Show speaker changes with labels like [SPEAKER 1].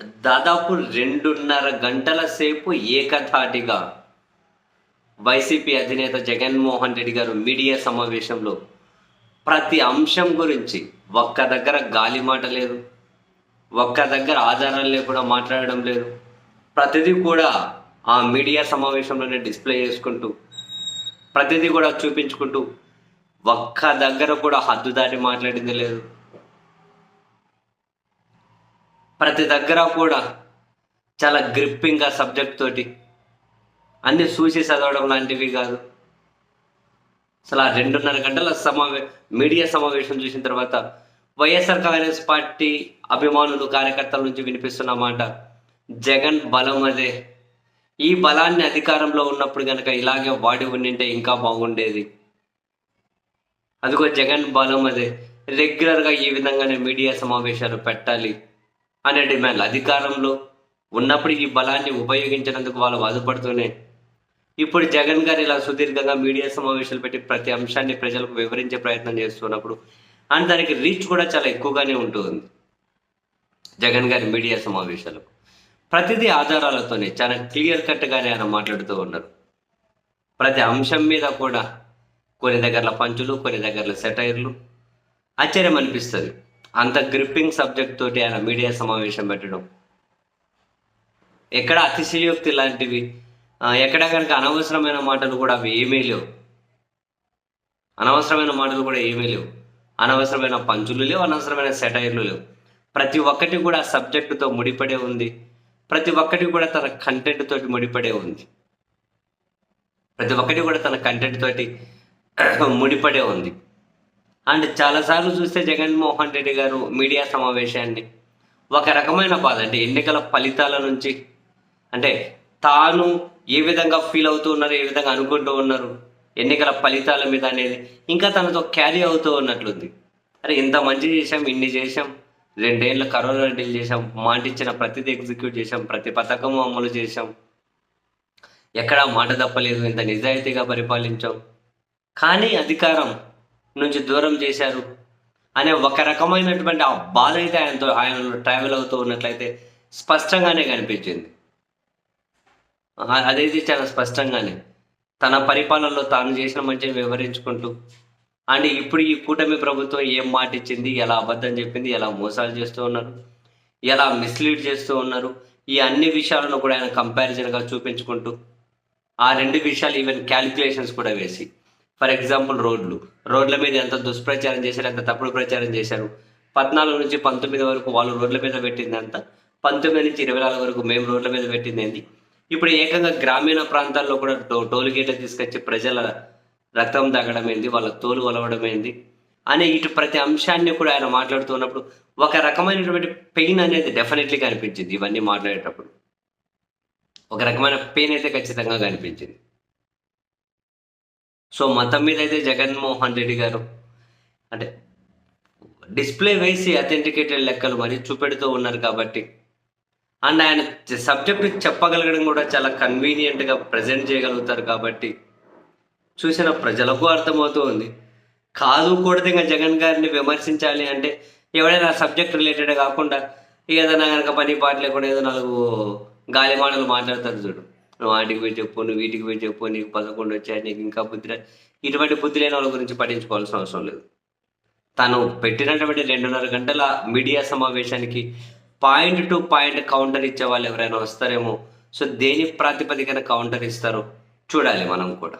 [SPEAKER 1] దాదాపు రెండున్నర గంటల సేపు ఏకధాటిగా వైసీపీ అధినేత జగన్మోహన్ రెడ్డి గారు మీడియా సమావేశంలో ప్రతి అంశం గురించి ఒక్క దగ్గర గాలి మాట లేదు ఒక్క దగ్గర ఆధారాలు లేకుండా మాట్లాడడం లేదు. ప్రతిదీ కూడా ఆ మీడియా సమావేశంలోనే డిస్ప్లే చేసుకుంటూ ప్రతిదీ కూడా చూపించుకుంటూ ఒక్క దగ్గర కూడా హద్దు దాటి మాట్లాడింది లేదు. ప్రతి దగ్గర కూడా చాలా గ్రిప్పింగ్గా సబ్జెక్ట్ తోటి. అన్ని చూసి చదవడం లాంటివి కాదు. అసలు ఆ రెండున్నర గంటల సమావే మీడియా సమావేశం చూసిన తర్వాత వైఎస్ఆర్ కాంగ్రెస్ పార్టీ అభిమానులు కార్యకర్తల నుంచి వినిపిస్తున్న మాట జగన్ బలం అదే. ఈ బలాన్ని అధికారంలో ఉన్నప్పుడు కనుక ఇలాగే వాడి ఉండింటే ఇంకా బాగుండేది. అదిగో జగన్ బలం అదే. రెగ్యులర్గా ఈ విధంగానే మీడియా సమావేశాలు పెట్టాలి. అనే డిమాండ్ అధికారంలో ఉన్నప్పుడు ఈ బలాన్ని ఉపయోగించినందుకు వాళ్ళు బాధపడుతూనే ఇప్పుడు జగన్ గారు ఇలా సుదీర్ఘంగా మీడియా సమావేశాలు పెట్టి ప్రతి అంశాన్ని ప్రజలకు వివరించే ప్రయత్నం చేస్తున్నప్పుడు అండ్ దానికి రీచ్ కూడా చాలా ఎక్కువగానే ఉంటుంది. జగన్ గారి మీడియా సమావేశాలు ప్రతిదీ ఆధారాలతోనే చాలా క్లియర్ కట్గానే ఆయన మాట్లాడుతూ ఉన్నారు. ప్రతి అంశం మీద కూడా కొన్ని దగ్గరల పంచులు కొన్ని దగ్గరల సెటైర్లు. ఆశ్చర్యం అనిపిస్తుంది. అంత గ్రిప్పింగ్ సబ్జెక్ట్ తోటి ఆయన మీడియా సమావేశం పెట్టడం. ఎక్కడ అతిశయోక్తి లాంటివి? ఎక్కడ కనుక అనవసరమైన మాటలు కూడా అవి ఏమీ లేవు. అనవసరమైన మాటలు కూడా ఏమీ లేవు. అనవసరమైన పంచులు లేవు అనవసరమైన సెటైర్లు లేవు. ప్రతి ఒక్కటి కూడా సబ్జెక్టుతో ముడిపడే ఉంది. ప్రతి ఒక్కటి కూడా తన కంటెంట్ తోటి ముడిపడే ఉంది. ప్రతి ఒక్కటి కూడా తన కంటెంట్ తోటి ముడిపడే ఉంది. అండ్ చాలాసార్లు చూస్తే జగన్మోహన్ రెడ్డి గారు మీడియా సమావేశాన్ని ఒక రకమైన బాధ అంటే ఎన్నికల ఫలితాల నుంచి. అంటే తాను ఏ విధంగా ఫీల్ అవుతూ ఉన్నారు ఏ విధంగా అనుకుంటూ ఉన్నారు ఎన్నికల ఫలితాల మీద అనేది ఇంకా తనతో క్యారీ అవుతూ ఉన్నట్లుంది. అరే ఇంత మంచి చేశాం ఇన్ని చేశాం రెండేళ్ళ కరోనా డీల్ చేశాం మాటిచ్చిన ప్రతిదీ ఎగ్జిక్యూట్ చేశాం ప్రతి పథకము అమలు చేశాం. ఎక్కడా మాట తప్పలేదు ఇంత నిజాయితీగా పరిపాలించాం. కానీ అధికారం నుంచి దూరం చేశారు అనే ఒక రకమైనటువంటి ఆ బాధ అయితే ఆయనతో ఆయన ట్రావెల్ అవుతూ ఉన్నట్లయితే స్పష్టంగానే కనిపించింది. అదైతే చాలా స్పష్టంగానే. తన పరిపాలనలో తాను చేసిన మంచిని వివరించుకుంటూ అండ్ ఇప్పుడు ఈ కూటమి ప్రభుత్వం ఏం మాట ఇచ్చింది? ఎలా అబద్ధం చెప్పింది? ఎలా మోసాలు చేస్తూ ఉన్నారు? ఎలా మిస్లీడ్ చేస్తూ ఉన్నారు? ఈ అన్ని విషయాలను కూడా ఆయన కంపారిజన్గా చూపించుకుంటూ ఆ రెండు విషయాలు ఈవెన్ క్యాలిక్యులేషన్స్ కూడా వేసి ఫర్ ఎగ్జాంపుల్ రోడ్లు. రోడ్ల మీద ఎంత దుష్ప్రచారం చేశారు ఎంత తప్పుడు ప్రచారం చేశారు. పద్నాలుగు నుంచి పంతొమ్మిది వరకు వాళ్ళు రోడ్ల మీద పెట్టింది అంత పంతొమ్మిది నుంచి ఇరవై నాలుగు వరకు మేము రోడ్ల మీద పెట్టింది ఏంటి ఇప్పుడు ఏకంగా గ్రామీణ ప్రాంతాల్లో కూడా టో టోల్ గేట్లు తీసుకొచ్చి ప్రజల రక్తం తగ్గడం ఏంది వాళ్ళ తోలు వలవడం ఏంది అనే ఇటు ప్రతి అంశాన్ని కూడా ఆయన మాట్లాడుతున్నప్పుడు ఒక రకమైనటువంటి పెయిన్ అనేది డెఫినెట్లీ కనిపించింది ఇవన్నీ మాట్లాడేటప్పుడు. ఒక రకమైన పెయిన్ అయితే ఖచ్చితంగా కనిపించింది. సో మతం మీద అయితే జగన్మోహన్ రెడ్డి గారు అంటే డిస్ప్లే వేసి అథెంటికేటెడ్ లెక్కలు మరి చూపెడుతూ ఉన్నారు కాబట్టి. అండ్ ఆయన సబ్జెక్ట్ చెప్పగలగడం కూడా చాలా కన్వీనియంట్గా ప్రజెంట్ చేయగలుగుతారు కాబట్టి చూసిన ప్రజలకు అర్థమవుతూ ఉంది కాదు కూడదు ఇంకా జగన్ గారిని విమర్శించాలి అంటే ఎవడైనా సబ్జెక్ట్ రిలేటెడ్ కాకుండా ఏదైనా కనుక పని పాట లేకుండా ఏదో నాలుగు గాలిమాటలు మాట్లాడతారు చూడు. నువ్వు వాటికి పోయి చెప్పు నువ్వు వీటికి పోయి చెప్పు నీకు పదకొండు వచ్చాయి నీకు ఇంకా బుద్ధి ఇటువంటి బుద్ధి లేని వాళ్ళ గురించి పట్టించుకోవాల్సిన అవసరం లేదు. తను పెట్టినటువంటి రెండున్నర గంటల మీడియా సమావేశానికి పాయింట్ టు పాయింట్ కౌంటర్ ఇచ్చే వాళ్ళు ఎవరైనా వస్తారేమో సో దేని ప్రాతిపదికన కౌంటర్ ఇస్తారో చూడాలి మనం కూడా.